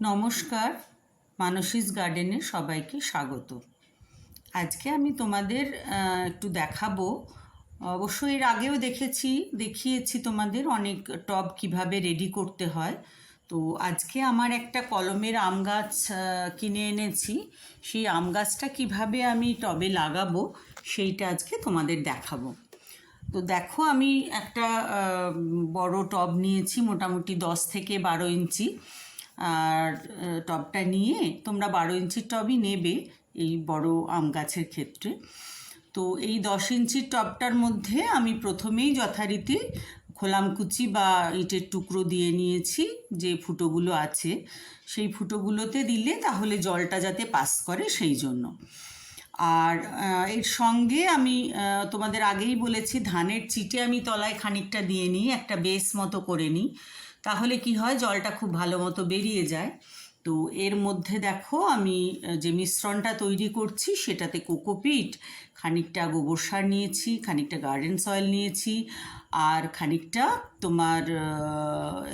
নমস্কার, মানসীস গার্ডেনে সবাইকে স্বাগত। আজকে আমি তোমাদের একটু দেখাবো। অবশ্য এর আগেও দেখেছি, দেখিয়েছি তোমাদের অনেক টব কীভাবে রেডি করতে হয়। তো আজকে আমার একটা কলমের আম গাছ কিনে এনেছি। সেই আম গাছটা কীভাবে আমি টবে লাগাবো, সেইটা আজকে তোমাদের দেখাবো। তো দেখো, আমি একটা বড় টব নিয়েছি, মোটামুটি দশ থেকে বারো ইঞ্চি। আর টবটা নিয়ে তোমরা বারো ইঞ্চির টবই নেবে এই বড় আম গাছের ক্ষেত্রে। তো এই দশ ইঞ্চির টবটার মধ্যে আমি প্রথমেই যথারীতি খোলামকুচি বা ইটের টুকরো দিয়ে নিয়েছি যে ফুটোগুলো আছে। সেই ফুটোগুলোতে দিলে তাহলে জলটা যাতে পাস করে সেই জন্য। আর এর সঙ্গে আমি তোমাদের আগেই বলেছি ধানের চিটে আমি তলায় খানিকটা দিয়ে নিই, একটা বেস মতো করে নিই। তাহলে কি হয়? জলটা খুব ভালো মতো বেরিয়ে যায়। তো এর মধ্যে দেখো, আমি যে মিশ্রণটা তৈরি করছি, সেটাতে কোকোপিট খানিকটা গোবর সার নিয়েছি, খানিকটা গার্ডেন সয়েল নিয়েছি, আর খানিকটা তোমার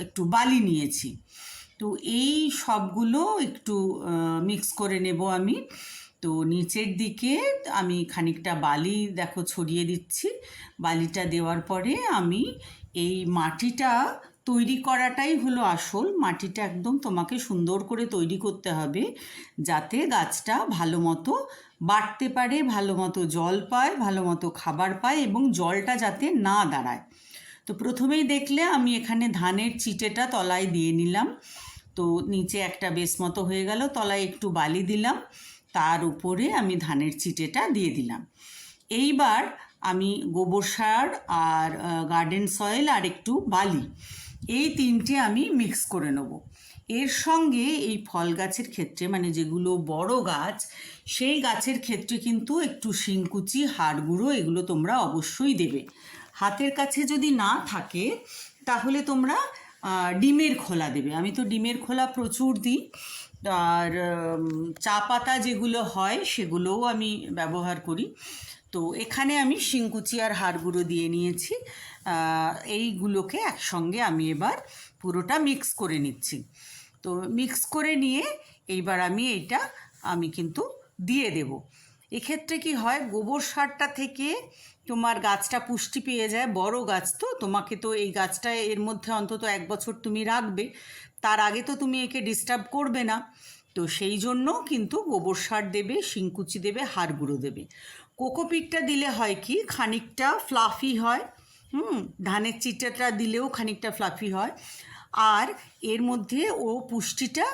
একটু বালি নিয়েছি। তো এই সবগুলো একটু মিক্স করে নেব আমি। তো নিচের দিকে আমি খানিকটা বালি দেখো ছড়িয়ে দিচ্ছি। বালিটা দেওয়ার পরে আমি এই মাটিটা তৈরি করাটাই হলো আসল। মাটিটা একদম তোমাকে সুন্দর করে তৈরি করতে হবে যাতে গাছটা ভালো মতো বাড়তে পারে, ভালো মতো জল পায়, ভালো মতো খাবার পায় এবং জলটা যাতে না দাঁড়ায়। তো প্রথমেই দেখলে আমি এখানে ধানের চিটেটা তলায় দিয়ে নিলাম। তো নিচে একটা বেশ মতো হয়ে গেল, তলায় একটু বালি দিলাম, তার উপরে আমি ধানের চিটেটা দিয়ে দিলাম। এইবার আমি গোবর সার আর গার্ডেন সয়েল আর একটু বালি। এই তিনটে আমি মিক্স করে নেব। এর সঙ্গে এই ফল গাছের ক্ষেত্রে মানে যেগুলো বড় গাছ, সেই গাছের ক্ষেত্রে কিন্তু একটু শিংকুচি হাড় গুঁড়ো এগুলো তোমরা অবশ্যই দেবে। হাতের কাছে যদি না থাকে, তাহলে তোমরা ডিমের খোলা দেবে। আমি তো ডিমের খোলা প্রচুর দিই। আর চা পাতা যেগুলো হয়, সেগুলোও আমি ব্যবহার করি। তো এখানে আমি শিংকুচি আর হাড় গুঁড়ো দিয়ে নিয়েছি। এইগুলোকে একসঙ্গে আমি এবার পুরোটা মিক্স করে নিচ্ছি। তো মিক্স করে নিয়ে এইবার আমি এইটা আমি কিন্তু দিয়ে দেব। এক্ষেত্রে কি হয়, গোবর সারটা থেকে তোমার গাছটা পুষ্টি পেয়ে যায়, বড় গাছ তো, তোমাকে তো এই গাছটা এর মধ্যে অন্তত এক বছর তুমি রাখবে। তার আগে তো তুমি একে ডিস্টার্ব করবে না। তো সেই জন্য কিন্তু গোবর সার দেবে, শিংকুচি দেবে হাড় গুঁড়ো দেবে কোকোপিটটা দিলে হয় কি, খানিকটা ফ্লাফি হয়, হুম, ধানের চিটাটা দিলেও খানিকটা ফ্লাফি হয়। আর এর মধ্যে ও পুষ্টিটা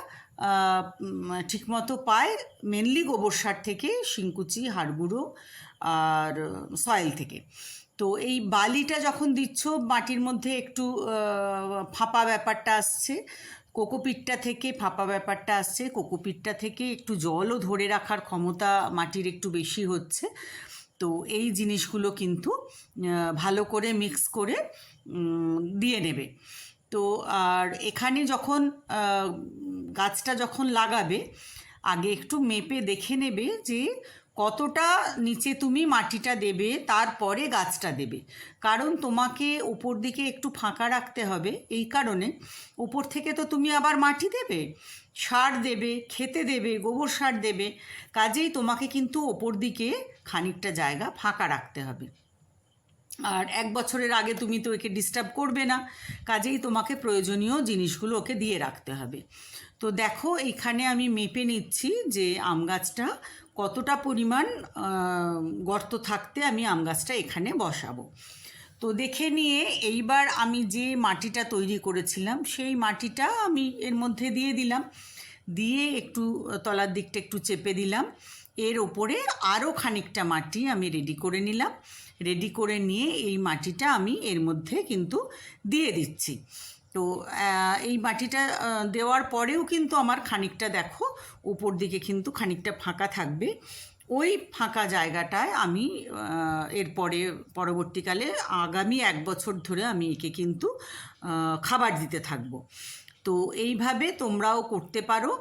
ঠিকমতো পায় মেনলি গোবর সার থেকে, শিংকুচি, হাড়গুঁড়ো আর সয়েল থেকে। তো এই বালিটা যখন দিচ্ছ, মাটির মধ্যে একটু ফাঁপা ব্যাপারটা আসছে কোকোপিটটা থেকে ফাঁপা ব্যাপারটা আসছে। কোকোপিটটা থেকে একটু জলও ধরে রাখার ক্ষমতা মাটির একটু বেশি হচ্ছে। তো এই জিনিসগুলো কিন্তু ভালো করে মিক্স করে দিয়ে নেবে। তো আর এখানে যখন গাছটা যখন লাগাবে, আগে একটু মেপে দেখে নেবে যে কতটা নিচে তুমি মাটিটা দেবে, তারপরে গাছটা দেবে। কারণ তোমাকে ওপর দিকে একটু ফাঁকা রাখতে হবে এই কারণে। ওপর থেকে তো তুমি আবার মাটি দেবে, সার দেবে, খেতে দেবে, গোবর সার দেবে। কাজেই তোমাকে কিন্তু ওপর দিকে খানিকটা জায়গা ফাঁকা রাখতে হবে। আর এক বছরের আগে তুমি তো একে ডিস্টার্ব করবে না, কাজেই তোমাকে প্রয়োজনীয় জিনিসগুলো ওকে দিয়ে রাখতে হবে। তো দেখো এইখানে আমি মেপে নিচ্ছি যে আম গাছটা কতটা পরিমাণ গর্ত থাকতে আমি আম গাছটা এখানে বসাবো। তো দেখে নিয়ে এইবার আমি যে মাটিটা তৈরি করেছিলাম, সেই মাটিটা আমি এর মধ্যে দিয়ে দিলাম। দিয়ে একটু, তলার দিকটা একটু চেপে দিলাম। এর ওপরে আরও খানিকটা মাটি আমি রেডি করে নিলাম। রেডি করে নিয়ে এই মাটিটা আমি এর মধ্যে কিন্তু দিয়ে দিচ্ছি। তো এই মাটিটা দেওয়ার পরেও কিন্তু আমার খানিকটা দেখো, উপর দিকে কিন্তু খানিকটা ফাঁকা থাকবে। ওই ফাঁকা জায়গাটায় আমি এরপরে পরবর্তীকালে আগামী এক বছর ধরে আমি একে কিন্তু খাবার দিতে থাকব। তো, এইভাবে তোমরাও করতে পারো।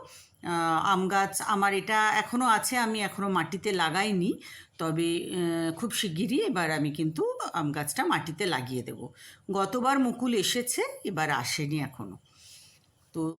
আম গাছ আমার এটা এখনও আছে, আমি এখনও মাটিতে লাগাইনি। তবে খুব শিগগিরই এবার আমি কিন্তু আম গাছটা মাটিতে লাগিয়ে দেব। গতবার মুকুল এসেছে, এবার আসেনি এখনও